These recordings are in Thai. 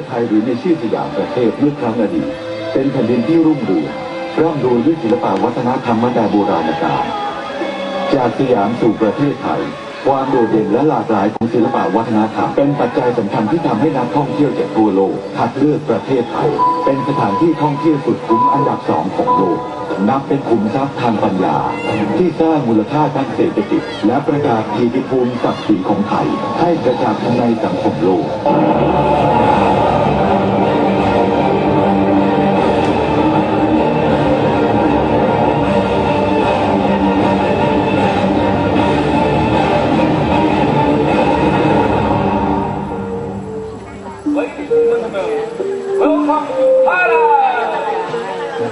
ศไทยหรือในชื่อสยามประเทศเมื่อครั้งอดีตเป็นแผ่นดินที่รุ่งเรืองร่ำรวยด้วยศิลปวัฒนธรรมมาแต่โบราณกาลจากสยามสู่ประเทศไทย ความโดดเด่นและหลากหลายของศิลปวัฒนธรรมเป็นปัจจัยสำคัญที่ทำให้นักท่องเที่ยวจากทั่วโลกคัดเลือกประเทศไทย เป็นสถานที่ท่องเที่ยวสุดคุ้มอันดับสองของโลกนับเป็นขุมทรัพย์ทางปัญญา ที่สร้างมูลค่าทางเศรษฐกิจ และประกาศเกียรติภูมิศักดิ์ศรีของไทย ให้ประจักษ์ในสังคมโลก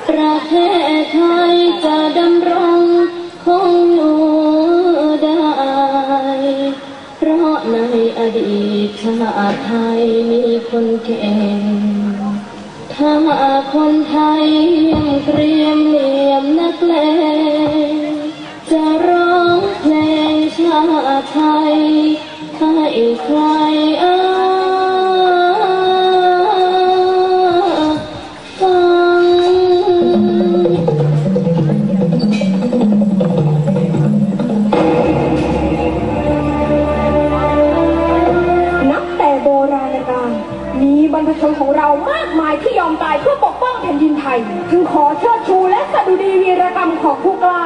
ประเทศไทยจะดำรงคงอยู่ได้ เพราะในอดีตชาติไทยมีคนเก่ง ถ้าคนไทยยังเตรียมเหลี่ยมนักเลงจะร้องเพลงชาติไทยให้ใคร ของเรามากมายที่ยอมตายเพื่อปกป้องแผ่นดินไทย จึงขอเชิดชูและสดุดีวีรกรรมของผู้กล้า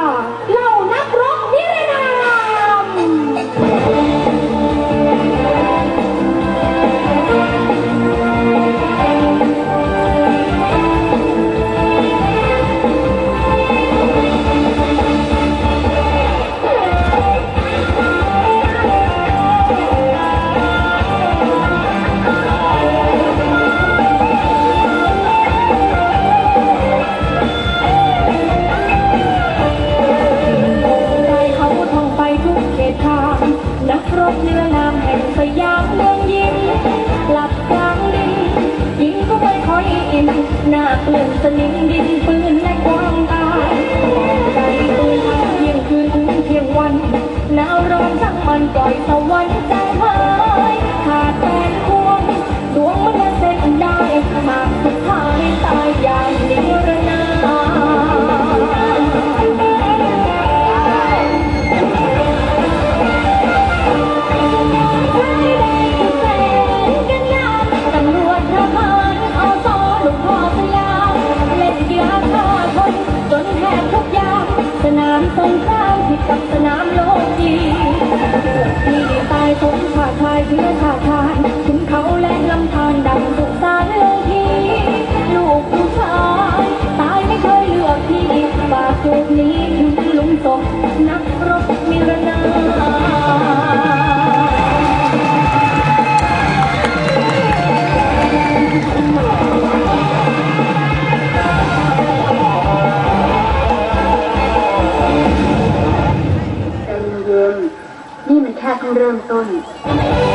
นี่มั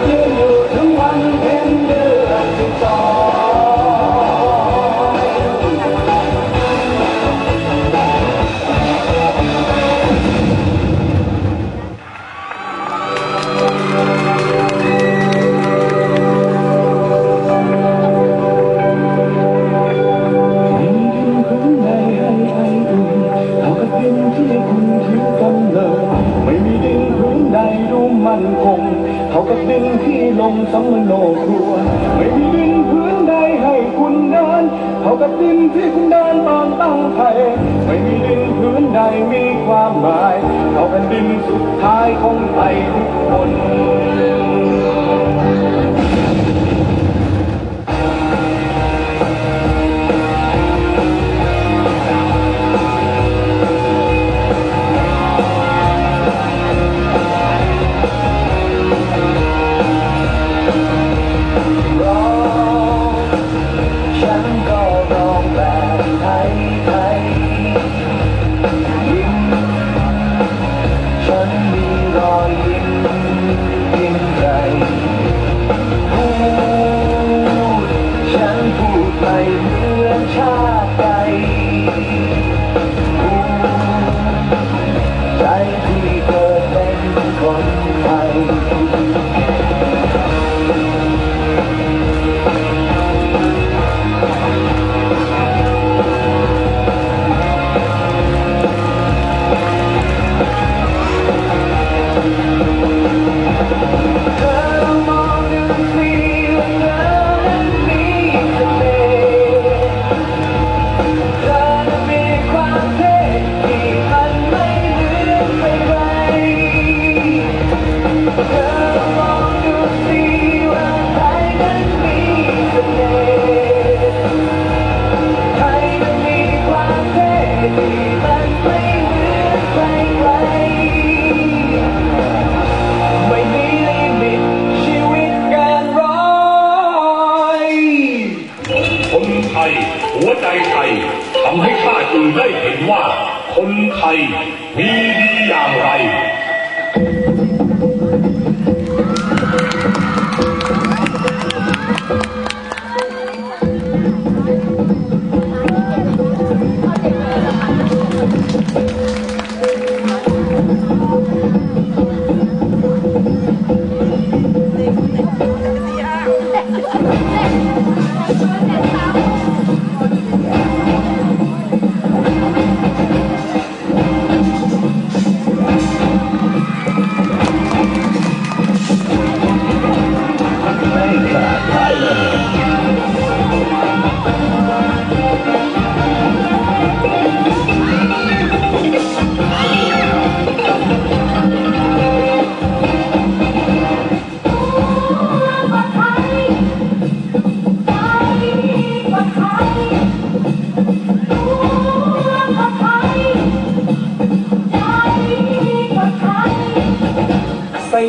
아, สมโนครัว ไม่มีดินพื้นใดให้คุณเดินเท่ากับดินที่คุณเดินบางตั้งไทยไม่มีดินพื้นใดมีความหมายเท่ากับดินสุดท้ายของไทยทุกคน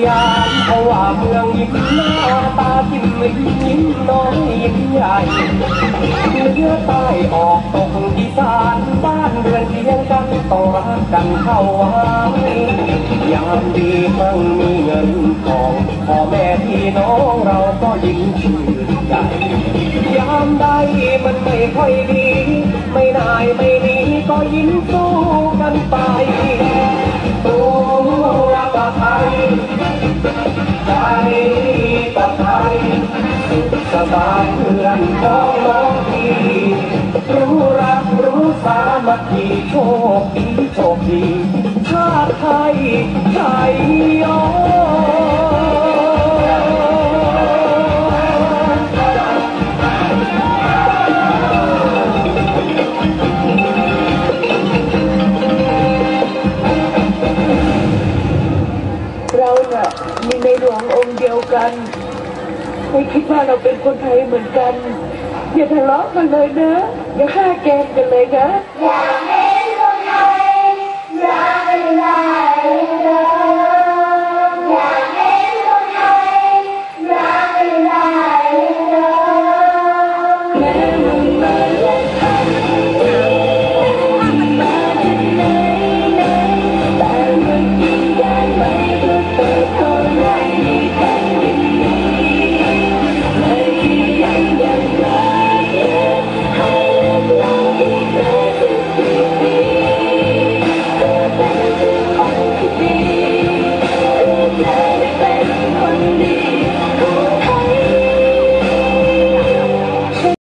ยามเขาว่าเมืองยิ้มหน้าตาจิ้มลิ้มยิ้มน้อยยิ้มใหญ่เหนือใต้ออกตกอีสานบ้านเรือนเคียงกันต้องรักกันเข้าไว้ยามดีมั่งมีเงินทองพ่อแม่พี่น้องเราก็ยิ้มชื่นใจยามใดมันไม่ค่อยดี ไม่นายไม่ดีก็ยิ้มสู้กันไป บายเพื่อนพ้องน้องพี่รู้รักรู้สามัคคีโชคดีโชคดีชาติไทยไทยยอเราน่ะมีในหลวงองค์เดียวกัน ไม่คิดว่าเราเป็นคนไทยเหมือนกัน อย่าทะเลาะกันเลยนะ อย่าฆ่าแกงกันเลยนะ